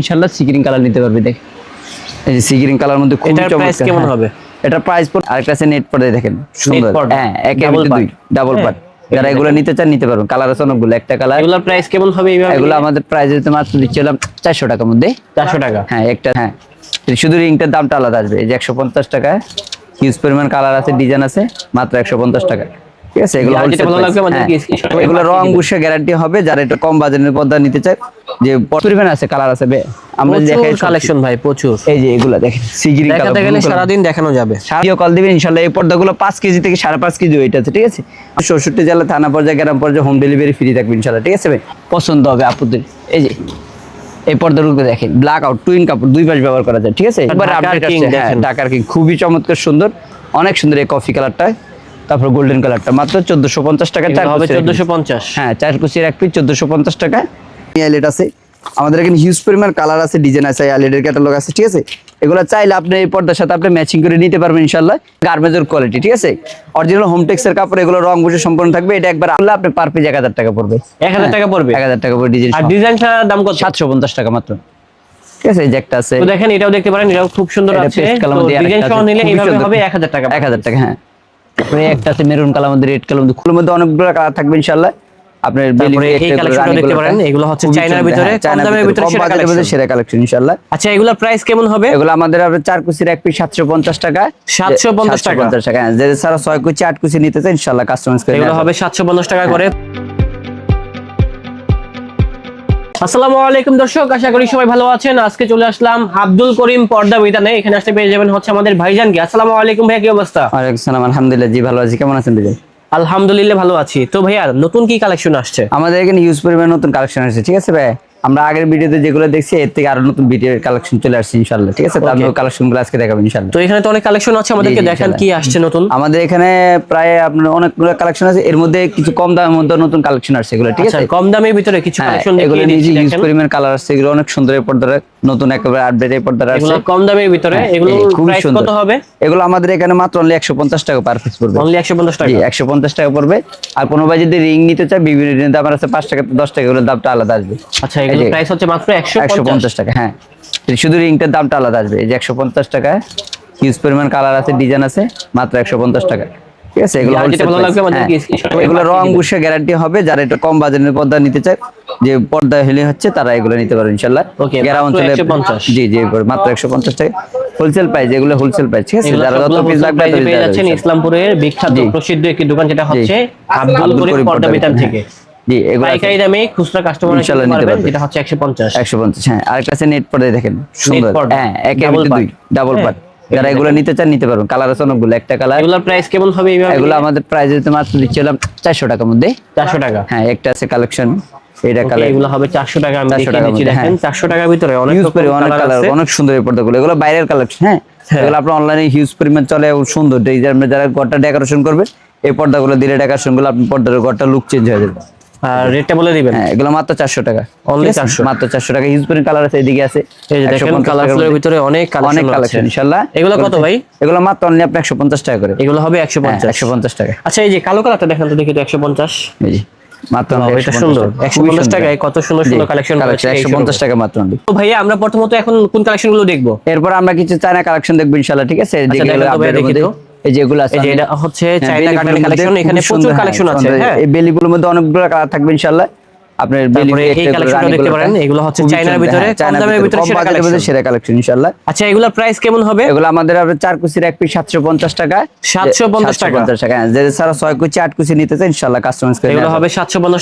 ইনশাআল্লাহ sea green colour নিতে পারবে দেখ। এই যে সিগ্রিন কালার মধ্যে খুব এটার প্রাইস কেমন হবে? এটা প্রাইস পড়ে আরেকটা আছে নেট পড়ে দেখেন। সুন্দর। হ্যাঁ ভিতরে দুই ডাবল হ্যাঁ। পার্ট যারা এগুলো নিতে চান নিতে পারবেন। কালার আছে অনেকগুলো একটা কালার এগুলোর প্রাইস কেমন হবে এইভাবে? এগুলো আমাদের প্রাইস দিতে মাত্র দিচ্ছিলাম চারশো টাকার মধ্যে। চারশো টাকা? হ্যাঁ একটা হ্যাঁ। শুধু রিংটার দামটা আলাদা আসবে। এই যে একশো পঞ্চাশ টাকায় হিউজ পরিমাণ কালার আছে ডিজাইন আছে মাত্র একশো পঞ্চাশ টাকা ঠিক আছে এগুলো ভালো লাগবে হ্যাঁ। এগুলো রং। গ্যারান্টি হবে যারা একটু কম বাজেটের পর্দা নিতে চায় যে পরিমাণ আছে কালার আছে বে- আমরা দেখাই কালেকশন ভাই প্রচুর। এই যে এগুলো দেখেন সিগিরি দেখাতে গেলে সারাদিন দেখানো যাবে। সারিও কল দিবেন ইনশাল্লাহ এই পর্দাগুলো পাঁচ কেজি থেকে সাড়ে পাঁচ কেজি ওইটা আছে ঠিক আছে? জেলা থানা পর্যায়ে গ্রাম পর্যায়ে হোম ডেলিভারি ফ্রি থাকবে ইনশাল্লাহ ঠিক আছে ভাই? পছন্দ হবে আপুদের। এই যে এই পর্দাগুলো দেখেন ব্ল্যাক আউট টুইন কাপড় দুই পাশ ব্যবহার করা যায় ঠিক আছে? একবার আপডেট আছে হ্যাঁ ঢাকার কিং খুবই চমৎকার সুন্দর অনেক সুন্দর এই কফি কালারটা তারপর গোল্ডেন কালারটা মাত্র চোদ্দশো পঞ্চাশ টাকা চার হবে চোদ্দশো পঞ্চাশ। হ্যাঁ চার কুচির এক পিস চোদ্দশো পঞ্চাশ টাকা আইলেট আছে। আমাদের এখানে হিউজ পরিমাণ কালার আছে ডিজাইন আছে আইলেটের ক্যাটালগ আছে ঠিক আছে? এগুলো চাইলে আপনি এই পর্দার সাথে আপনি ম্যাচিং করে নিতে পারবেন ইনশাল্লাহ গার্মেজের কোয়ালিটি ঠিক আছে? অরিজিনাল হোমটেক্সের কাপড় এগুলো রং বসে সম্পূর্ণ থাকবে। এটা একবার আনলে আপনি পার পিস এক হাজার টাকা পড়বে। এক হাজার টাকা পড়বে? এক হাজার টাকা পড়বে ডিজাইন আর ডিজাইন ছাড়া দাম কত? সাতশো পঞ্চাশ টাকা মাত্র। ঠিক আছে এই আছে। তো দেখেন এটাও দেখতে পারেন এটাও খুব সুন্দর আছে। ডিজাইন সহ নিলে এইভাবে হবে এক হাজার টাকা। এক হাজার টাকা হ্যাঁ। তারপরে একটা আছে মেরুন কালার মধ্যে রেড কালার মধ্যে খুলের মধ্যে অনেকগুলো কালার থাকবে ইনশাল্লাহ আপনার এই দেখতে পারেন, এগুলো হচ্ছে চায়নার ভিতরে, কম দামের ভিতরে সেরা কালেকশন সেরা কালেকশন ইনশাল্লাহ আচ্ছা এগুলোর প্রাইস কেমন হবে? এগুলো আমাদের আপনার চার কুচির এক পিস সাতশো পঞ্চাশ টাকা। 750 টাকা। পঞ্চাশ টাকা। হ্যাঁ যে সারা ছয় কুচি আট কুচি নিতে চান ইনশাল্লাহ কাস্টমাইজ করে এগুলো হবে সাতশো পঞ্চাশ টাকা করে। আসসালামু আলাইকুম দর্শক আশা করি সবাই ভালো আছেন। আজকে চলে আসলাম আব্দুল করিম পর্দা বিতানে এখানে আসতে পেয়ে যাবেন হচ্ছে আমাদের ভাইজানকে আসসালামু আলাইকুম ভাই কি অবস্থা? ওয়ালাইকুম সালাম আলহামদুলিল্লাহ। জি ভালো আছি। কেমন আছেন ভাই আলহামদুলিল্লাহ ভালো আছি। তো ভাইয়া নতুন কি কালেকশন আসছে? আমাদের এখানে ইউজ পরিমাণ নতুন কালেকশন আসছে। ঠিক আছে ভাই আমরা আগের ভিডিওতে যেগুলো দেখছি এর থেকে আরও নতুন ভিডিও কালেকশন চলে আসছে ইনশাল্লাহ ঠিক আছে? তো আমি কালেকশনগুলো আজকে দেখাবো ইনশাল্লাহ তো এখানে তো অনেক কালেকশন আছে আমাদেরকে দেখান কি আসছে নতুন। আমাদের এখানে প্রায় আপনার অনেকগুলো কালেকশন আছে এর মধ্যে কিছু কম দামের মধ্যে নতুন কালেকশন আছে এগুলো ঠিক আচ্ছা আছে? কম দামের ভিতরে কিছু হ্যাঁ, কালেকশন এগুলো নিজে ইউজ করিমের পরিমাণ কালার আছে এগুলো অনেক সুন্দর পর্দার নতুন একেবারে আপডেট এই পর্দার আছে। এগুলো কম দামের ভিতরে হ্যাঁ, এগুলো প্রাইস সুন্দর। কত হবে? এগুলো আমাদের এখানে মাত্র অনলি একশো পঞ্চাশ টাকা পার পিস পড়বে। অনলি একশো পঞ্চাশ টাকা। জি একশো পঞ্চাশ টাকা পড়বে। আর কোনো ভাই যদি রিং নিতে চায় বিভিন্ন রিং দাম আছে পাঁচ টাকা দশ টাকা এগুলোর দামটা আলাদা আসবে। আচ্ছা এগুলো প্রাইস হচ্ছে মাত্র একশো একশো পঞ্চাশ পঞ্চাশ টাকা হ্যাঁ। শুধু রিংটার দামটা আলাদা আসবে। এই যে একশো পঞ্চাশ টাকা হিউজ পরিমাণ কালার আছে ডিজাইন আছে মাত্র একশো পঞ্চাশ টাকা। ঠিক আছে এগুলো ভালো লাগবে আমাদেরকে হ্যাঁ, এগুলো রং। গ্যারান্টি হবে যারা একটু কম বাজেটের পর্দা নিতে চায় যে পর্দা হলে হচ্ছে তারা এগুলো নিতে পারে অঞ্চলে জি জি মাত্র একশো পঞ্চাশ টাকা। হোলসেল প্রাইস এগুলো হোলসেল প্রাইস ঠিক আছে? যারা যত পিস লাগবে পেয়ে যাচ্ছেন ইসলামপুরের বিখ্যাত প্রসিদ্ধ একটি দোকান যেটা হচ্ছে আব্দুল করিম পর্দা বিতান থেকে। জি এগুলো পাইকারি দামে খুচরা কাস্টমার নিতে পারবেন যেটা হচ্ছে হ্যাঁ আরেকটা আছে নেট পর্দায় দেখেন সুন্দর। হ্যাঁ ভিতরে দুই ডাবল হ্যাঁ। পার্ট যারা এগুলো নিতে চান নিতে পারবেন। কালার আছে অনেকগুলো একটা কালার এগুলোর প্রাইস কেমন হবে এইভাবে? এগুলো আমাদের প্রাইস দিতে মাত্র দিচ্ছিলাম চারশো টাকার মধ্যে। চারশো টাকা? হ্যাঁ একটা আছে কালেকশন এটা কালার এগুলো হবে চারশো টাকা আমি দেখিয়ে দিচ্ছি দেখেন হ্যাঁ। চারশো টাকার ভিতরে অনেক অনেক কালার অনেক সুন্দর এই পর্দাগুলো এগুলো বাইরের কালেকশন হ্যাঁ? হ্যাঁ। এগুলো আপনার অনলাইনে হিউজ পরিমাণ চলে এবং সুন্দর। ডিজাইন যারা ঘরটা ডেকোরেশন করবে এই পর্দাগুলো দিলে ডেকোরেশনগুলো আপনি পর্দার ঘরটা লুক চেঞ্জ হয়ে যাবে। আর রেটটা বলে দিবেন। হ্যাঁ এগুলো মাত্র টাকা। Only 400 মাত্র চারশো টাকা। হিউজ পরিমাণ কালার আছে এদিকে আছে। এই যে দেখেন 150 টাকার কালারফুলের মধ্যে। ভিতরে অনেক অনেক কালেকশন আছে। কালেকশন ইনশাল্লাহ। এগুলো কত ভাই? এগুলো মাত্র অনলি আপনি একশো পঞ্চাশ টাকা করে। এগুলো হবে একশো পঞ্চাশ। একশো পঞ্চাশ টাকা। আচ্ছা এই যে কালো কালারটা দেখেন তো দেখি এই যে মাত্র এটা সুন্দর। একশো পঞ্চাশ টাকায় কত সুন্দর সুন্দর কালেকশন একশো পঞ্চাশ টাকা মাত্র তো ভাইয়া আমরা প্রথমত এখন কোন কালেকশনগুলো দেখব? এরপর আমরা কিছু চায়না কালেকশন দেখব ইনশাল্লাহ ঠিক আছে? যেগুলো দেখি তো। এই যেগুলো আছে এটা হচ্ছে চাইনা কাটের কালেকশন এখানে প্রচুর কালেকশন হ্যাঁ, আছে হ্যাঁ। এই বেলিগুলোর মধ্যে অনেকগুলো কালার থাকবে ইনশাল্লাহ আপনার এই collection দেখতে পারেন, এগুলো হচ্ছে চায়নার ভিতরে, কম দামের ভিতরে সেরা কালেকশন আচ্ছা প্রাইস কেমন হবে? এগুলো আমাদের আপনার কুচির এক পিস সাতশো পঞ্চাশ টাকা। 750 টাকা। হ্যাঁ, যে কুচি আট কুচি নিতে কাস্টমাইজ করে এগুলো হবে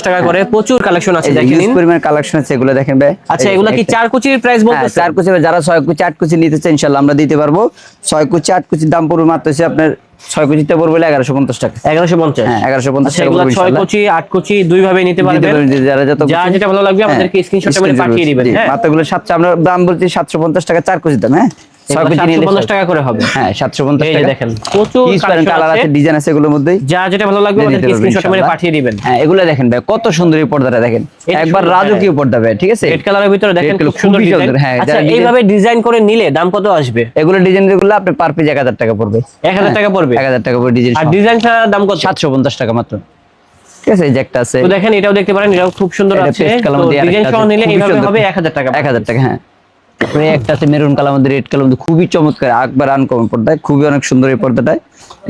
টাকা করে। প্রচুর কালেকশন আছে পরিমাণ কালেকশন আছে এগুলো দেখেন ভাই। আচ্ছা এগুলো কি চার কুচির প্রাইস হ্যাঁ, বলতেছে চার কুচি যারা ছয় কুচি আট কুচি নিতে চান ইনশাল্লাহ আমরা দিতে পারব। ছয় কুচি আট কুচির দাম পড়বে মাত্র আপনার ছয় কুচিতে পড়বে এগারোশো পঞ্চাশ টাকা। এগারোশো পঞ্চাশ। হ্যাঁ এগারোশো পঞ্চাশ আচ্ছা টাকা ছয় কোচি আট কুচি দুই ভাবে নিতে পারবেন। যারা যত কুচি- যেটা ভালো লাগবে হ্যাঁ, আমাদেরকে স্ক্রিনশট পাঠিয়ে দিবেন। জি, হ্যাঁ। মাত্রগুলো সাতশো আমরা দাম বলছি সাতশো পঞ্চাশ টাকা চার কোচি দাম হ্যাঁ? টাকা করে হবে। হ্যাঁ সাতশো পঞ্চাশ এই যে টাকা। দেখেন প্রচুর কালার আছে। আছে ডিজাইন আছে এগুলোর মধ্যেই। যার যেটা ভালো লাগবে নিতে স্ক্রিনশট করে পাঠিয়ে দিবেন। হ্যাঁ এগুলো দেখেন ভাই কত সুন্দর এই পর্দাটা দেখেন। একবার সুন্দর, রাজকীয় পর্দা ভাই ঠিক আছে? রেড কালারের ভিতরে দেখেন খুব সুন্দর ডিজাইন হ্যাঁ, আচ্ছা এইভাবে ডিজাইন করে নিলে দাম কত আসবে? এগুলো ডিজাইন যেগুলো আপনি পার পিস এক হাজার টাকা পড়বে। এক হাজার টাকা পড়বে? এক হাজার টাকা পড়বে ডিজাইন আর ডিজাইন ছাড়া দাম কত? সাতশো পঞ্চাশ টাকা মাত্র। ঠিক আছে এই আছে। তো দেখেন এটাও দেখতে পারেন এটাও খুব সুন্দর আছে। paste colour তো মধ্যে ডিজাইন সহ নিলে এইভাবে হবে এক হাজার টাকা এক হাজার টাকা হ্যাঁ। তারপরে একটা আছে মেরুন কালার মধ্যে রেড কালার মধ্যে খুবই চমৎকার। একবার আনকমন পর্দায় খুবই অনেক সুন্দর এই পর্দাটায়।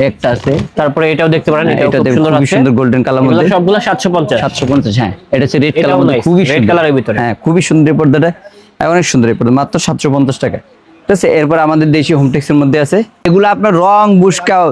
একটা আছে। তারপরে এটাও দেখতে পারেন এটা খুব সুন্দর খুবই সুন্দর গোল্ডেন কালার মধ্যে। সবগুলো 750 সাতশো পঞ্চাশ হ্যাঁ। এটা হচ্ছে রেড কালার মধ্যে খুবই colour এর ভিতরে। হ্যাঁ খুবই সুন্দর এই পর্দাটা। হ্যাঁ, অনেক সুন্দর এই পর্দা। মাত্র সাতশো পঞ্চাশ টাকা। ঠিক আছে এরপর আমাদের দেশি হোমটেক্সের মধ্যে আছে। এগুলো আপনার রং বুসকাও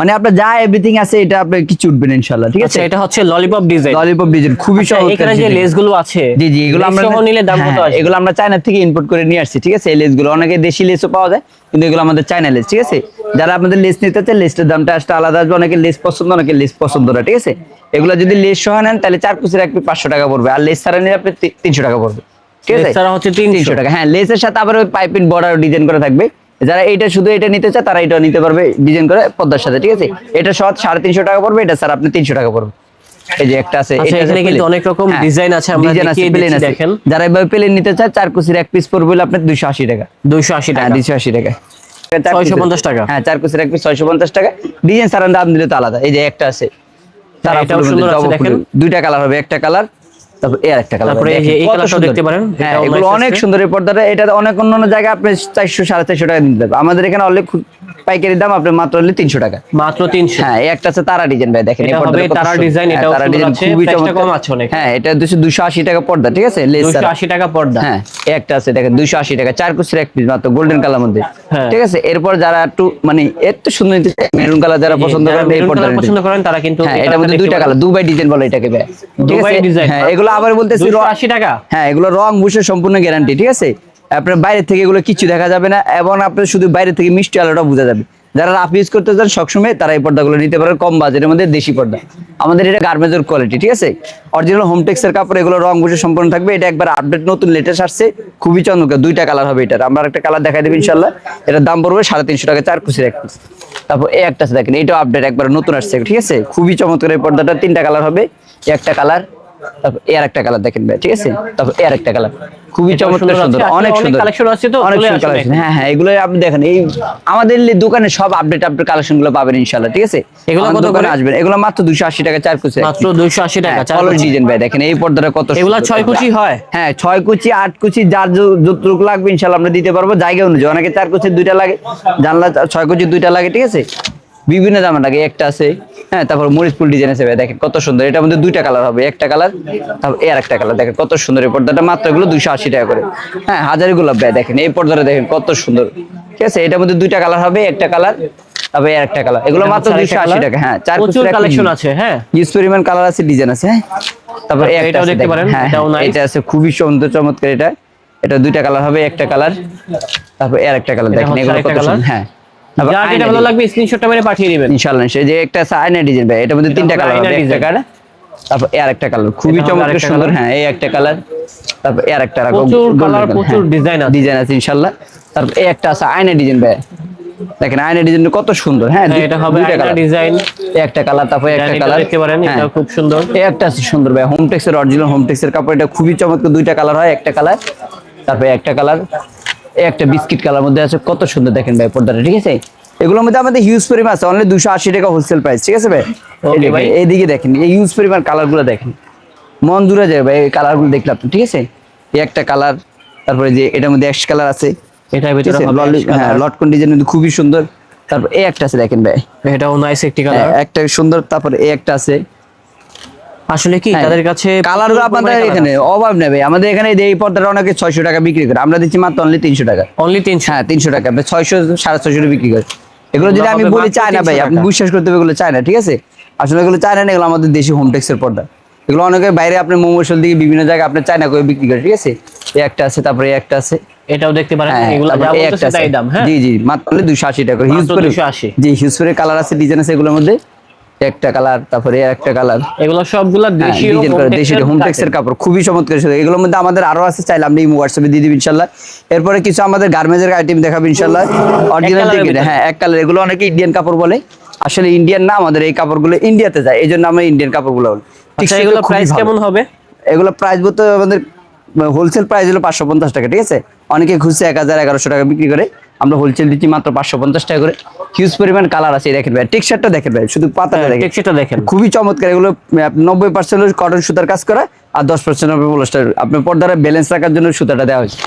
মানে আপনার যা এভরিথিং আছে এটা আপনার কিছু উঠবেন ইনশাল্লাহ ঠিক আছে? আচ্ছা এটা হচ্ছে ললিপপ ডিজাইন ললিপপ ডিজাইন খুবই আচ্ছা চমৎকার এখানে যে লেসগুলো আছে জি জি এগুলো আমরা সহ নিলে দাম কত হ্যাঁ, আসবে এগুলো আমরা চায়না থেকে ইম্পোর্ট করে নিয়ে আসছি ঠিক আছে? এই লেসগুলো অনেকে দেশি লেসও পাওয়া যায় কিন্তু এগুলো আমাদের চায়না লেস ঠিক আছে? যারা আপনাদের লেস নিতে চায় লেসটার দামটা আসলে আলাদা আসবে অনেকে লেস পছন্দ অনেকে লেস পছন্দ না ঠিক আছে? এগুলো যদি লেস সহ নেন তাহলে চার কুচির এক পাঁচশো টাকা পড়বে আর লেস ছাড়া নিলে আপনি তিনশো টাকা পড়বে ঠিক আছে? লেস ছাড়া হচ্ছে তিনশো। 300 টাকা হ্যাঁ লেসের সাথে আবার ওই পাইপিং বর্ডার ডিজাইন করা থাকবে। যারা এটা শুধু এটা নিতে চায় তারা এটা নিতে পারবে ডিজাইন করে পদ্মার সাথে ঠিক আছে? এটা সহ সাড়ে তিনশো টাকা পড়বে এটা স্যার আপনি তিনশো টাকা পড়বে। এই যে একটা আছে আচ্ছা, এটা আছে এখানে কিন্তু অনেক রকম হ্যাঁ, আছে, আমরা দেখিয়ে দিচ্ছি, দেখেন। যারা এভাবে প্লেন নিতে চায় চার কুচির এক পিস পড়বে হলো আপনার দুইশো আশি টাকা। 280 হ্যাঁ টাকা। দুইশো আশি টাকা। 650 টাকা। হ্যাঁ চার কুচির এক পিস ছয়শো পঞ্চাশ টাকা। ডিজাইন সারান দাম দিলে তো আলাদা। এই যে একটা আছে তারা সুন্দর মধ্যে আছে, দেখেন। দুইটা কালার হবে একটা কালার তারপর এর একটা কালার তারপরে এই যে দেখতে পারেন, হ্যাঁ এগুলো অনেক সুন্দর এই পর্দাটা। এটা অনেক অন্য অন্য জায়গায় আপনি চারশো সাড়ে চারশো টাকা দিতে পারবেন। আমাদের এখানে অনেক পাইকারি দাম আপনি মাত্র হলে তিনশো টাকা। মাত্র 300 হ্যাঁ এই একটা আছে তারা ডিজাইন ভাই দেখেন এই পর্দাটা তারা ডিজাইন, হ্যাঁ, তারা ডিজাইন খুবই price টা চমৎকার। কম আছে অনেক। হ্যাঁ এটা দুশো দুশো আশি টাকা পর্দা ঠিক আছে? লেস 280 টাকা পর্দা। হ্যাঁ এই একটা আছে দেখেন দুইশো আশি টাকা চার কুচির এক পিস মাত্র গোল্ডেন কালার মধ্যে। হ্যাঁ। ঠিক আছে? এরপর যারা একটু মানে একটু সুন্দর নিতে মেরুন কালার যারা পছন্দ করেন এই পর্দা পছন্দ করেন তারা কিন্তু হ্যাঁ মধ্যে কালারটা দুইটা কালার দুবাই ডিজাইন বলে এটাকে ভাই। দুবাই হ্যাঁ এগুলো আবার বলতেছি 280 টাকা? হ্যাঁ এগুলো রং বুসের সম্পূর্ণ গ্যারান্টি ঠিক আছে? আপনার বাইরে থেকে এগুলো কিছু দেখা যাবে না এবং আপনার শুধু বাইরে থেকে মিষ্টি আলোটা বোঝা যাবে। যারা রাফ ইউজ করতে চান সবসময় তারা এই পর্দাগুলো নিতে পারে কম বাজেটের মধ্যে দেশি পর্দা। আমাদের এটা গার্মেন্টের কোয়ালিটি ঠিক আছে? অরিজিনাল হোমটেক্সের কাপড় এগুলো রং বুসে সম্পূর্ণ থাকবে। এটা একবার আপডেট নতুন লেটেস্ট আসছে। খুবই চমৎকার দুইটা কালার হবে এটার। আমরা একটা কালার দেখাই দেবো ইনশাল্লাহ এটার দাম পড়বে সাড়ে তিনশো টাকা চার কুচির এক পিস তারপর এই একটা দেখেন এটাও আপডেট একবার নতুন আসছে ঠিক আছে? খুবই চমৎকার এই পর্দাটা তিনটা কালার হবে। একটা কালার তারপর এর একটা কালার দেখেন ভাই ঠিক আছে? তারপর এর একটা কালার খুবই চমৎকার সুন্দর সুন্দর অনেক সুন্দর। collection আছে তো, অনেক সুন্দর আসুন হ্যাঁ হ্যাঁ এগুলো আপনি দেখেন এই আমাদের দোকানে সব আপডেট আপডেট কালেকশনগুলো পাবেন ইনশাল্লাহ ঠিক আছে? এগুলো কত করে? আসবেন। এগুলো মাত্র দুশো আশি টাকা চার কুচি। মাত্র 280 টাকা চার কুচি। ডিজাইন ভাই দেখেন এই পর্দাটা কত এগুলা ছয় কুচি হয়? হ্যাঁ ছয় কুচি আট কুচি যার যতটুকু লাগবে ইনশাল্লাহ আমরা দিতে পারব। জায়গা অনুযায়ী অনেকে চার কুচি দুইটা লাগে জানলা ছয় কুচি দুইটা লাগে ঠিক আছে? বিভিন্ন দামের লাগে একটা আছে হ্যাঁ তারপর মরিচ ফুল ডিজাইন আছে দেখেন কত সুন্দর। এটার মধ্যে দুইটা কালার হবে একটা কালার তারপর এর একটা কালার দেখেন কত সুন্দর। এই পর্দাটা মাত্র এগুলো দুইশো আশি টাকা করে। হ্যাঁ হাজারি গোলাপ ব্যয় দেখেন এই পর্দাটা দেখেন কত সুন্দর। ঠিক আছে এটার মধ্যে দুইটা কালার হবে একটা কালারের একটা কালার এগুলো মাত্র দুইশো আশি টাকা হ্যাঁ চার প্রচুর কুচির কালেকশন আছে হ্যাঁ। ইউজ পরিমাণ কালার আছে ডিজাইন আছে হ্যাঁ। তারপর আচ্ছা, এটাও দেখতে দেখেন, পারেন, হ্যাঁ। এটা আছে খুবই সুন্দর চমৎকার এটা। এটা দুইটা কালার হবে একটা কালার তারপর এর একটা কালার দেখেন এগুলো কত সুন্দর হ্যাঁ। তারপর যেটা ভালো লাগবে স্ক্রিনশটটা মেরে পাঠিয়ে দিবেন। ইনশাআল্লাহ সে যে একটা আছে আয়না ডিজাইন ভাই এটার মধ্যে তিনটা কালার হবে একটা কালার তারপর এর একটা কালার খুবই চমৎকার সুন্দর হ্যাঁ এই একটা কালার তারপর এর একটা প্রচুর colour, প্রচুর design আছে। ডিজাইন আছে ইনশাআল্লাহ তারপর এই একটা আছে আয়না ডিজাইন ভাই। দেখেন আয়না কত সুন্দর হ্যাঁ হ্যাঁ, এটা হবে আয়না ডিজাইন একটা কালার তারপর একটা কালার দেখতে পারেন এটা খুব সুন্দর। এই একটা আছে সুন্দর ভাই হোমটেক্স এর অরিজিনাল হোমটেক্স এর কাপড় এটা খুবই চমৎকার দুইটা কালার হয় একটা কালার তারপরে একটা কালার এই একটা বিস্কিট কালার মধ্যে আছে কত সুন্দর দেখেন ভাই পর্দাটা ঠিক আছে? এগুলোর মধ্যে আমাদের হিউজ পরিমাণ আছে অনলি দুশো আশি টাকা হোলসেল প্রাইস ঠিক আছে ভাই? ভাই। এইদিকে দেখেন এই হিউজ পরিমাণ কালারগুলো দেখেন। মন জুড়ে যাবে ভাই এই কালারগুলো দেখলাম ঠিক আছে? এই একটা কালার তারপরে যে এটার মধ্যে অ্যাশ কালার আছে এটার ভিতরে হ্যাঁ লটকন ডিজাইন খুবই সুন্দর। তারপর এই একটা আছে দেখেন ভাই। এটাও নাইস একটি হ্যাঁ, কালার একটা সুন্দর তারপরে এই একটা আছে। আসলে কি হ্যাঁ। তাদের কাছে কালার আপনাদের এখানে অভাব নেবে আমাদের এখানে এই পর্দাটা অনেকে ছয়শো টাকা বিক্রি করে। আমরা দিচ্ছি মাত্র অনলি তিনশো টাকা। অনলি 300 হ্যাঁ তিনশো টাকা। ছয়শো সাড়ে ছয়শো বিক্রি করে এগুলো যদি আমি বলি চাই না ভাই আপনি বিশ্বাস করতে হবে এগুলো চায় না ঠিক আছে? আসলে এগুলো চায় না এগুলো আমাদের দেশি হোমটেক্সের পর্দা। এগুলো অনেকে বাইরে আপনি মোমোসল দিকে বিভিন্ন জায়গায় আপনি চায়না করে বিক্রি করে ঠিক আছে? এই একটা আছে তারপরে এই একটা আছে। এটাও দেখতে পারেন হ্যাঁ, এগুলো যা বলতেছে একটা তাই। দাম হ্যাঁ? জি জি মাত্র দুশো আশি টাকা হিউজ মাত্র 280 জি হিউজ করে কালার আছে ডিজাইন আছে এগুলোর মধ্যে। একটা কালার তারপরে একটা কালার এগুলো সবগুলা দেশীয় ডিজাইন করে দেশি এর হোমটেক্সের কাপড়। খুবই চমৎকার ছিল এগুলোর মধ্যে আমাদের আরও আছে চাইলে আপনি হোয়াটসঅ্যাপে দিয়ে দিবেন ইনশাল্লাহ। এরপরে কিছু আমাদের গার্মেন্টসের আইটেম দেখাবো ইনশাল্লাহ। অরিজিনাল থেকে হ্যাঁ এক কালার এগুলো অনেকে ইন্ডিয়ান কাপড় বলে। আসলে ইন্ডিয়ান না আমাদের এই কাপড়গুলো ইন্ডিয়াতে যায় এই জন্য আমরা ইন্ডিয়ান কাপড়গুলো বলি। আচ্ছা এগুলো প্রাইস কেমন হবে? এগুলো প্রাইস বলতে আমাদের হোলসেল প্রাইস হলো পাঁচশো পঞ্চাশ টাকা ঠিক আছে? অনেকে খুঁজছে এক হাজার এগারোশো টাকা বিক্রি করে। আমরা হোলসেল দিচ্ছি মাত্র পাঁচশো পঞ্চাশ টাকা করে। হিউজ পরিমাণ কালার আছে দেখেন ভাই। টেক্সচারটা দেখেন ভাই শুধু পাতাটা দেখেন। টেক্সচারটা দেখেন। খুবই চমৎকার এগুলো নব্বই পার্সেন্ট কটন সুতার কাজ করা আর দশ পার্সেন্ট হবে পলস্টার আপনার পর্দাটা ব্যালেন্স রাখার জন্য সুতাটা দেওয়া হয়েছে।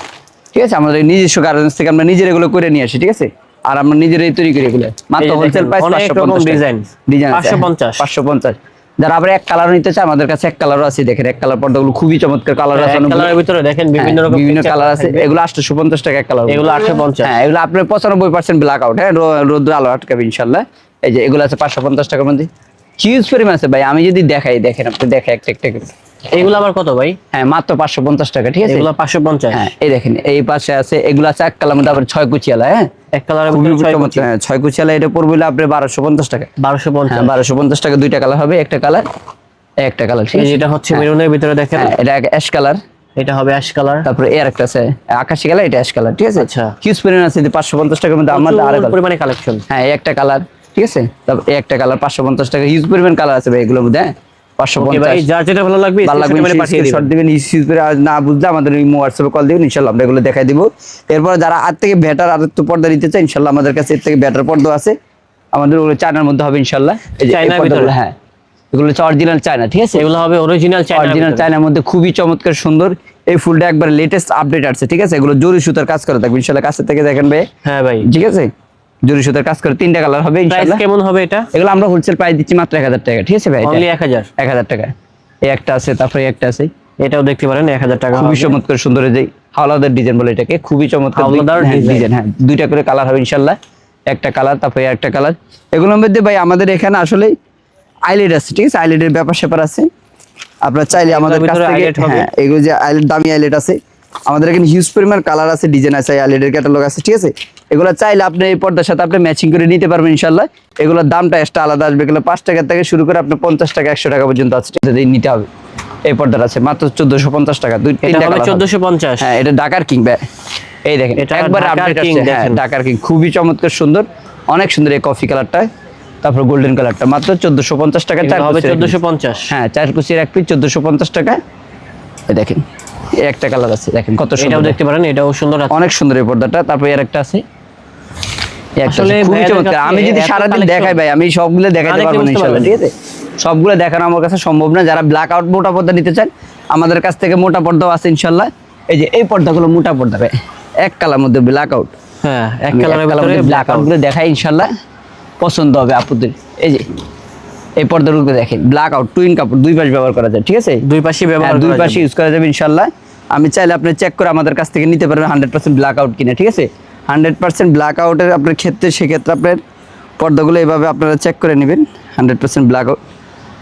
ঠিক আছে আমাদের নিজস্ব গার্ডেন্স থেকে আমরা নিজের এগুলো করে নিয়ে আসি ঠিক আছে? আর আমরা নিজেরাই তৈরি করি এগুলো। মাত্র হোলসেল প্রাইস অনেক রকম design। ডিজাইন 550 পাঁচশো পঞ্চাশ। যারা আবার এক কালার নিতে চায় আমাদের কাছে এক কালারও আছে। দেখেন এক কালার পর্দাগুলো খুবই চমৎকার কালার আছে কালারের ভিতরে দেখেন বিভিন্ন হ্যাঁ, রকম বিভিন্ন কালার আছে। এগুলো আটশো পঞ্চাশ টাকা এক কালার এগুলো 850 হ্যাঁ এগুলো আপনার পঁচানব্বই পার্সেন্ট ব্ল্যাক আউট হ্যাঁ আলো আটকাবে ইনশাল্লাহ। এই যে এগুলো আছে পাঁচশো পঞ্চাশ টাকার মধ্যে। চিউজ পরিমাণ আছে ভাই। আমি যদি দেখাই দেখেন আপনি দেখে একটা একটা। এগুলো আবার কত ভাই? হ্যাঁ মাত্র পাঁচশো পঞ্চাশ টাকা ঠিক আছে? এগুলো 550 হ্যাঁ। এই দেখেন এই পাশে আছে এগুলো আছে এক কালার মধ্যে আবার ছয় কুচিয়ালা হ্যাঁ? এক কালারের ছয় হ্যাঁ, কুচিয়ালা এটা পড়বে আপনার বারোশো পঞ্চাশ টাকা। 1250 হ্যাঁ বারোশো পঞ্চাশ টাকা দুইটা কালার হবে একটা কালার একটা কালার ঠিক আছে? যেটা হচ্ছে মেরুনের ভিতরে দেখেন। হ্যাঁ এটা অ্যাশ কালার। এটা হবে অ্যাশ কালার। তারপরে এর একটা আছে আকাশি কালার এটা অ্যাশ কালার ঠিক আছে? আচ্ছা। পরিমাণ আছে পাঁচশো পঞ্চাশ টাকার মধ্যে আমাদের আরও পরিমাণে কালেকশন হ্যাঁ এই একটা কালার ঠিক আছে? তারপর এই একটা কালার পাঁচশো পঞ্চাশ টাকা হিউজ পরিমাণ কালার আছে ভাই এগুলোর মধ্যে যার ভালো লাগবে দিবেন না বুঝলে আমাদের এই হোয়াটসঅ্যাপে কল দিবেন ইনশাল্লাহ আমরা এগুলো দেখাই দিব। এরপর যারা আর থেকে বেটার আর একটু পর্দা নিতে চায় ইনশাল্লাহ আমাদের কাছে এর থেকে বেটার পর্দা আছে। আমাদের ওগুলো চায়নার মধ্যে হবে ইনশাল্লাহ। চায়নার ভিতরে? হ্যাঁ। এগুলো হচ্ছে অরিজিনাল চায়না ঠিক আছে? এগুলো হবে অরিজিনাল চায়না অরিজিনাল চায়নার মধ্যে খুবই চমৎকার সুন্দর। এই ফুলটা একবার লেটেস্ট আপডেট আছে ঠিক আছে? এগুলো জরি সুতার কাজ করে থাকবে ইনশাল্লাহ কাছে থেকে দেখেন ভাই। হ্যাঁ ভাই। ঠিক আছে? জরি সুতার কাজ করে তিনটা কালার হবে প্রাইস কেমন হবে এটা? এগুলো আমরা হোলসেল প্রাইস দিচ্ছি মাত্র এক হাজার টাকা ঠিক আছে ভাই? অনলি 1000 এক হাজার টাকা এই একটা আছে তারপরে এই একটা আছে। এটাও দেখতে পারেন 1000 টাকা খুবই চমৎকার সুন্দর যে হাওলাদার ডিজাইন বলে এটাকে খুবই চমৎকার হাওলাদার ডিজাইন হ্যাঁ দুইটা করে কালার হবে ইনশাল্লাহ একটা কালার তারপরে একটা কালার এগুলোর মধ্যে ভাই আমাদের এখানে আসলে আইলেট আছে ঠিক আছে? আইলেটের ব্যাপার স্যাপার আছে। আপনারা চাইলে আমাদের কাছ থেকে হ্যাঁ এগুলো যে আইলেট দামি আইলেট আছে আমাদের এখানে হিউজ পরিমাণ কালার আছে ডিজাইন আছে আইলেটের ক্যাটালগ আছে ঠিক আছে? এগুলো চাইলে আপনি এই পর্দার সাথে আপনি ম্যাচিং করে নিতে পারবেন ইনশাল্লাহ এগুলোর দামটা এক্সট্রা আলাদা আসবে এগুলো পাঁচ টাকা থেকে শুরু করে আপনি পঞ্চাশ টাকা একশো টাকা পর্যন্ত আছে নিতে হবে। এই পর্দাটা আছে মাত্র চোদ্দশো পঞ্চাশ টাকা দুই হবে। 1450 হ্যাঁ এটা ডাকার কিং ভাই। এই দেখেন এটা একবার আপডেট আছে হ্যাঁ। ডাকার কিং খুবই চমৎকার সুন্দর। অনেক সুন্দর এই কফি কালারটা তারপর গোল্ডেন কালারটা মাত্র চোদ্দশো পঞ্চাশ টাকা চার হবে চোদ্দশো পঞ্চাশ। হ্যাঁ চার কুচির এক পিস চোদ্দশো পঞ্চাশ টাকা। এই দেখেন। একটা কালার আছে দেখেন কত এটাও দেখতে পারেন এটাও সুন্দর আছে। অনেক সুন্দর এই পর্দাটা তারপর এর একটা আছে। আসলে খুবই চমৎকার। আমি যদি সারাদিন দেখাই ভাই আমি সবগুলো অনেকে পারব না পারবে ঠিক আছে? সবগুলো দেখানো আমার কাছে সম্ভব না। যারা ব্ল্যাক আউট মোটা পর্দা নিতে চান আমাদের কাছ থেকে মোটা পর্দাও আছে ইনশাল্লাহ। এই যে এই পর্দাগুলো মোটা পর্দা ভাই এক কালার মধ্যে ব্ল্যাক আউট হ্যাঁ এক কালারের ব্ল্যাক আউটগুলো দেখাই ইনশাল্লাহ। পছন্দ হবে আপুদের। এই যে এই পর্দাগুলো দেখেন। ব্ল্যাক আউট টুইন কাপড় দুই পাশ ব্যবহার করা যায় ঠিক আছে? দুই পাশে ব্যবহার হ্যাঁ, দুই পাশে ইউজ করা যাবে ইনশাল্লাহ। আমি চাইলে আপনি চেক করে আমাদের কাছ থেকে নিতে পারবেন হান্ড্রেড পার্সেন্ট ব্ল্যাক আউট কিনে ঠিক আছে? হান্ড্রেড পার্সেন্ট ব্ল্যাক আউটের আপনার ক্ষেত্রে সেক্ষেত্রে আপনার পর্দাগুলো এভাবে আপনারা চেক করে নেবেন হান্ড্রেড পার্সেন্ট ব্ল্যাক আউট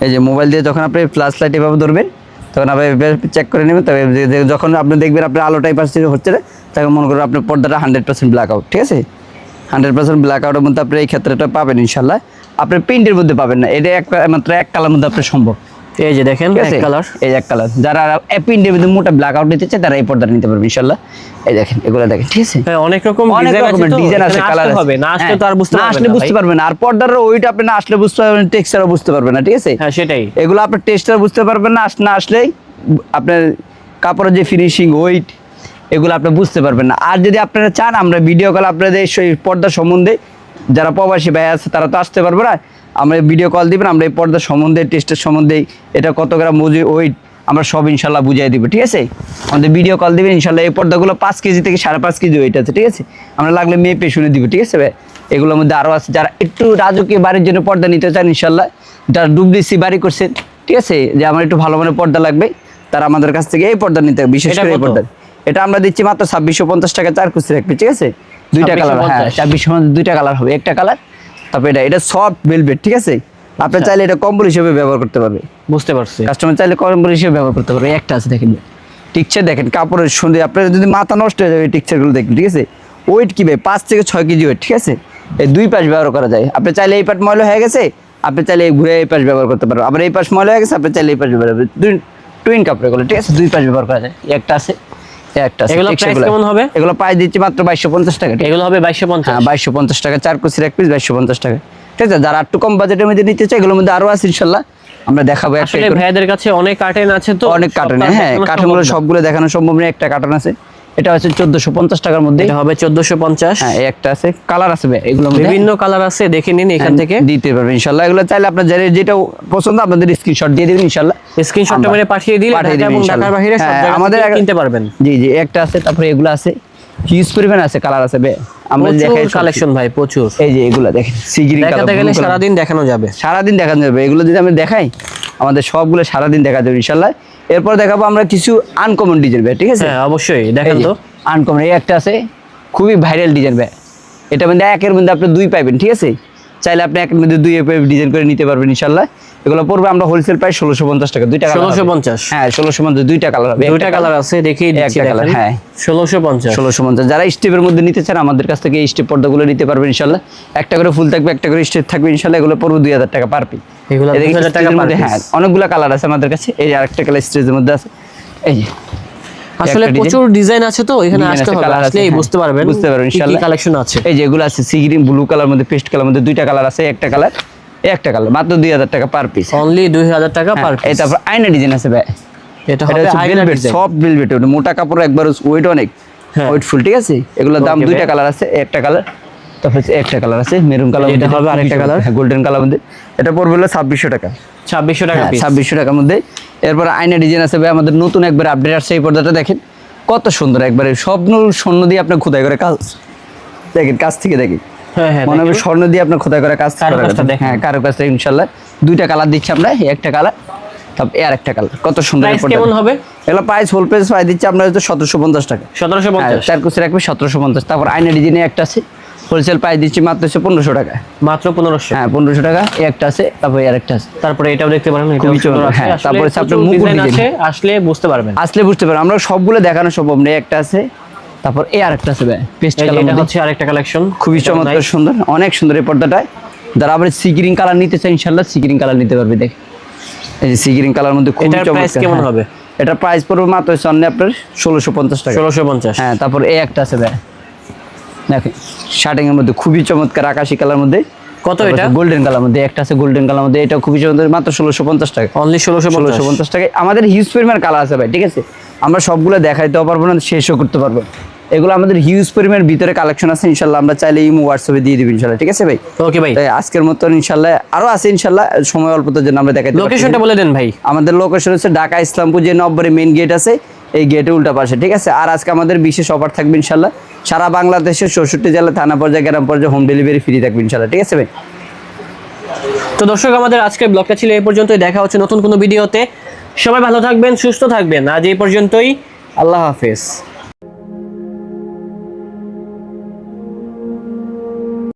এই যে মোবাইল দিয়ে যখন আপনি ফ্ল্যাশ লাইট এভাবে ধরবেন তখন আপনি চেক করে নেবেন তবে যখন আপনি দেখবেন আপনার আলোটাই পাশে হচ্ছে না তখন মনে করুন আপনার পর্দাটা হান্ড্রেড পার্সেন্ট ব্ল্যাক আউট ঠিক আছে? হান্ড্রেড পার্সেন্ট ব্ল্যাক আউটের মধ্যে আপনি এই ক্ষেত্রেটা পাবেন ইনশাল্লাহ। আপনার প্রিন্টের মধ্যে পাবেন না। এটা এক মাত্র এক কালার মধ্যে আপনার সম্ভব। এই যে দেখেন এক কালার। এই এক কালার। যারা প্রিন্টের মধ্যে মোটা ব্ল্যাক আউট নিতে চায় তারা এই পর্দাটা নিতে পারবে ইনশাল্লাহ। এই দেখেন এগুলো দেখেন ঠিক আছে? হ্ঁ অনেক রকম ডিজাইন আছে ডিজাইন আছে কালার হবে না আসলে তো আর বুঝতে না আসলে বুঝতে পারবেন আর পর্দার ওইটা আপনি না আসলে বুঝতে পারবেন টেক্সচারও বুঝতে পারবেন না ঠিক আছে? হ্যাঁ সেটাই। এগুলো আপনার টেক্সচার বুঝতে পারবেন না না আসলেই আপনার কাপড়ের যে ফিনিশিং ওয়েট এগুলো আপনি বুঝতে পারবেন না। আর যদি আপনারা চান আমরা ভিডিও কল আপনাদের সেই পর্দা সম্বন্ধে যারা প্রবাসী ভাই আছে তারা তো আসতে পারবে না। আমরা ভিডিও কল দিবেন আমরা এই পর্দা সম্বন্ধে টেস্টের সম্বন্ধে এটা কত গ্রাম মজুরি ওয়েট আমরা সব ইনশাল্লাহ বুঝাই দিব ঠিক আছে? আমাদের ভিডিও কল দিবেন ইনশাল্লাহ এই পর্দাগুলো পাঁচ কেজি থেকে সাড়ে পাঁচ কেজি ওয়েট আছে ঠিক আছে? আমরা লাগলে মেপে শুনে দিব ঠিক আছে ভাই? এগুলোর মধ্যে আরও আছে যারা একটু রাজকীয় বাড়ির জন্য পর্দা নিতে চান ইনশাল্লাহ যারা ডুবলিসি বাড়ি করছেন ঠিক আছে? যে আমার একটু ভালো মানের পর্দা লাগবে তারা আমাদের কাছ থেকে এই পর্দা নিতে হবে বিশেষ করে এই পর্দা। এটা আমরা দিচ্ছি মাত্র ছাব্বিশশো পঞ্চাশ টাকা চার কুচি রাখবে ঠিক আছে? দুইটা কালার হ্যাঁ 2650 ছাব্বিশশো দুইটা কালার হবে। একটা কালার তারপর এটা এটা সফট ভেলভেট ঠিক আছে? আপনি আচ্ছা। চাইলে এটা কম্বল হিসেবে ব্যবহার করতে পারবে। বুঝতে পারছি। কাস্টমার চাইলে কম্বল হিসেবে ব্যবহার করতে পারবে। একটা আছে দেখেন। টিকচার দেখেন কাপড়ের সুন্দর আপনার যদি মাথা নষ্ট হয়ে যাবে টিকচারগুলো দেখবেন ঠিক আছে? ওয়েট কি ভাই? পাঁচ থেকে ছয় কেজি ওয়েট ঠিক আছে? এই দুই পাশ ব্যবহার করা যায়। আপনি চাইলে এই পাট ময়লা হয়ে গেছে আপনি চাইলে এই ঘুরে এই পাশ ব্যবহার করতে পারবেন। আবার এই পাশ ময়লা হয়ে গেছে আপনি চাইলে এই পাশ ব্যবহার করবেন। দুই টুইন কাপড় এগুলো ঠিক আছে? দুই পাশ ব্যবহার করা যায়। একটা আছে। একটা এগুলো texture কেমন হবে? এগুলো প্রাইস দিচ্ছি মাত্র বাইশশো পঞ্চাশ টাকা এগুলো হবে 2250 হ্যাঁ টাকা চার কুচির এক পিস বাইশশো পঞ্চাশ টাকা ঠিক আছে? যারা একটু কম বাজেটের মধ্যে নিতে চায় এগুলোর মধ্যে আরও আছে আমরা দেখাবো আসলে ভাইয়াদের কাছে অনেক কার্টেন আছে তো অনেক কার্টেন হ্যাঁ কার্টনগুলো। সবগুলো দেখানো সম্ভব নয় একটা কার্টন আছে। এটা হচ্ছে চোদ্দশো পঞ্চাশ টাকার মধ্যে। এটা হবে 1450 হ্যাঁ এই একটা আছে কালার এগুলোর মধ্যে। বিভিন্ন কালার আছে দেখে নিন এখান হ্যাঁ, থেকে। দিতে পারবেন ইনশাল্লাহ। এগুলো চাইলে আপনার যেটা পছন্দ আপনাদের স্ক্রিনশট দিয়ে দিবেন ইনশাল্লাহ। স্ক্রিনশটটা মেরে পাঠিয়ে দিলে। ঢাকার বাইরে সব হ্যাঁ, আমাদের কিনতে পারবেন। জি জি একটা আছে তারপরে এগুলো আছে। হিউজ পরিমাণ আছে কালার আছে বে আমরা দেখাই কালেকশন ভাই প্রচুর। এই যে এগুলা দেখেন সিগিরি কালার দেখাতে গেলে সারাদিন দেখানো যাবে। সারাদিন দেখানো যাবে এগুলো যদি আমি দেখাই আমাদের সবগুলো সারাদিন দেখা যাবে ইনশাল্লাহ এরপর দেখাবো আমরা কিছু আনকমন ডিজাইন ভাই ঠিক আছে? হ্যাঁ অবশ্যই দেখেন তো। আনকমন এই একটা আছে খুবই ভাইরাল ডিজাইন ভাই। এটা মধ্যে একের মধ্যে আপনি দুই পাইবেন ঠিক আছে? চাইলে আপনি একের মধ্যে দুই ডিজাইন করে নিতে পারবেন ইনশাল্লাহ এগুলো পড়বে আমরা হোলসেল প্রাইস ষোলোশো পঞ্চাশ টাকা। দুইটা হবে। 1650 হ্যাঁ ষোলোশো পঞ্চাশ দুইটা কালার হবে। দুইটা কালার আছে দিচ্ছি একটা দেখেন হ্যাঁ। ষোলোশো পঞ্চাশ। ষোলোশো পঞ্চাশ। যারা স্টেপের মধ্যে নিতে চান আমাদের কাছ থেকে এই স্টেপ পর্দাগুলো নিতে পারবেন ইনশাল্লাহ একটা করে ফুল থাকবে একটা করে স্টেপ থাকবে ইনশাল্লাহ এগুলো পড়বে দুই হাজার টাকা পার পিস এগুলো এদিকে 2000 টাকা স্টেজের per হ্যাঁ অনেকগুলো কালার আছে আমাদের কাছে। এই আরেকটা কালার স্টেজের মধ্যে আছে। এই যে। আসলে প্রচুর ডিজাইন আছে তো এখানে আসতে হবে। আছে, হ্যাঁ। বুঝতে পারবেন বুঝতে পারবেন, ইনশাআল্লাহ। কালেকশন আছে। এই যে এগুলো আছে সি গ্রিন ব্লু কালার মধ্যে পেস্ট কালার মধ্যে দুইটা কালার আছে একটা কালার একটা কালার মাত্র দুই হাজার টাকা পার পিস অনলি দুই হাজার টাকা পার এই তারপর আয়না ডিজাইন আছে ভাই। এটা এটা হবে আয়না ডিজাইন সফট ভেলভেট মোটা কাপড় একবার ওয়েট অনেক। হ্যাঁ। ওয়েটফুল ঠিক আছে? এগুলোর দাম দুইটা কালার আছে একটা কালার তারপর একটা কালার আছে মেরুন কালার এটা হবে আরেকটা colour? গোল্ডেন কালার মধ্যে। এটা পড়বে হলো ছাব্বিশশো টাকা। ছাব্বিশশো টাকা হ্যাঁ পিস ছাব্বিশশো টাকার মধ্যে এরপর আয়না ডিজাইন আছে ভাই আমাদের নতুন একবার আপডেট আসছে এই পর্দাটা দেখেন। কত সুন্দর একবারে স্বপ্ন স্বর্ণ দিয়ে আপনার খোদাই করে কাজ। দেখেন কাছ থেকে দেখেন। হ্যাঁ হ্যাঁ মনে হবে স্বর্ণ দিয়ে আপনার খোদাই করে কাজ। হ্যাঁ কারও কাছে ইনশাল্লাহ। দুইটা কালার দিচ্ছি আমরা একটা কালার তারপর আরেকটা কালার কত সুন্দর এই Price পর্দাটা। কেমন হবে? এগুলো প্রাইস হোল প্রাইস পাই দিচ্ছি আপনার সতেরোশো পঞ্চাশ টাকা। সতেরোশো হ্যাঁ পঞ্চাশ চার কুচি রাখবে সতেরোশো পঞ্চাশ। তারপর আয়না ডিজাইনে একটা আছে। হোলসেল প্রাইস দিচ্ছি মাত্র হচ্ছে পনেরোশো টাকা মাত্র পনেরোশো? হ্যাঁ পনেরোশো টাকা একটা আছে তারপর এই আরেকটা আছে। তারপরে এটাও দেখতে পারেন হ্যাঁ, তারপরে। আছে আসলে বুঝতে পারবেন। আসলে বুঝতে পারেন আমরা সবগুলো দেখানো সম্ভব নেই একটা আছে তারপর এই আরেকটা আছে পেস্ট কালার এটা হচ্ছে আরেকটা কালেকশন খুবই চমৎকার সুন্দর অনেক সুন্দর এই পর্দাটায়। যারা আবার সিগ্রিন কালার নিতে চায় ইনশাল্লাহ সিগ্রিন কালার নিতে পারবে দেখ এই যে সিগ্রিন কালার মধ্যে খুবই চমৎকার কেমন হ্যাঁ। হবে? এটা প্রাইস পড়বে মাত্র অন্য আপনার ষোলোশো পঞ্চাশ টাকা। ষোলোশো পঞ্চাশ। হ্যাঁ তারপর এই একটা আছে ভাই। দেখেন শার্টিং এর মধ্যে খুবই চমৎকার আকাশি কালার মধ্যে কত এটা? গোল্ডেন কালার মধ্যে একটা আছে গোল্ডেন কালার মধ্যে এটা খুবই চমৎকার মাত্র ষোলোশো পঞ্চাশ টাকা। অনলি ষোলোশো ষোলোশো পঞ্চাশ টাকায়। আমাদের হিউজ পরিমাণ কালার আছে ভাই ঠিক আছে? আমরা সবগুলো দেখাইতেও পারব না শেষও করতে পারব। এগুলো আমাদের হিউজ পরিমাণ ভিতরে কালেকশন আছে ইনশাল্লাহ আমরা চাইলে ইমো হোয়াটসঅ্যাপে দিয়ে দিবি ইনশাল্লাহ ঠিক আছে ভাই? ওকে ভাই। আজকের মতন ইনশাল্লাহ আরও আছে ইনশাল্লাহ সময় অল্পতার জন্য আমরা দেখাইতে না। লোকেশনটা বলে দেন ভাই। আমাদের লোকেশন হচ্ছে ঢাকা ইসলামপুর যে নব্বরে মেইন গেট আছে এই গেটে উল্টা পাশে ঠিক আছে? আর আজকে আমাদের বিশেষ অফার থাকবে ইনশাল্লাহ। সারা বাংলাদেশের চৌষট্টি জেলা থানা পর্যায়ে, গ্রাম পর্যায়ে হোম ডেলিভারি ফ্রি থাকবে ইনশাল্লাহ ঠিক আছে ভাই? তো দর্শক, আমাদের আজকের ব্লগটা ছিল এই পর্যন্তই। দেখা হচ্ছে নতুন কোনো ভিডিওতে। সবাই ভালো থাকবেন, সুস্থ থাকবেন। আজ এই পর্যন্তই। আল্লাহ হাফেজ।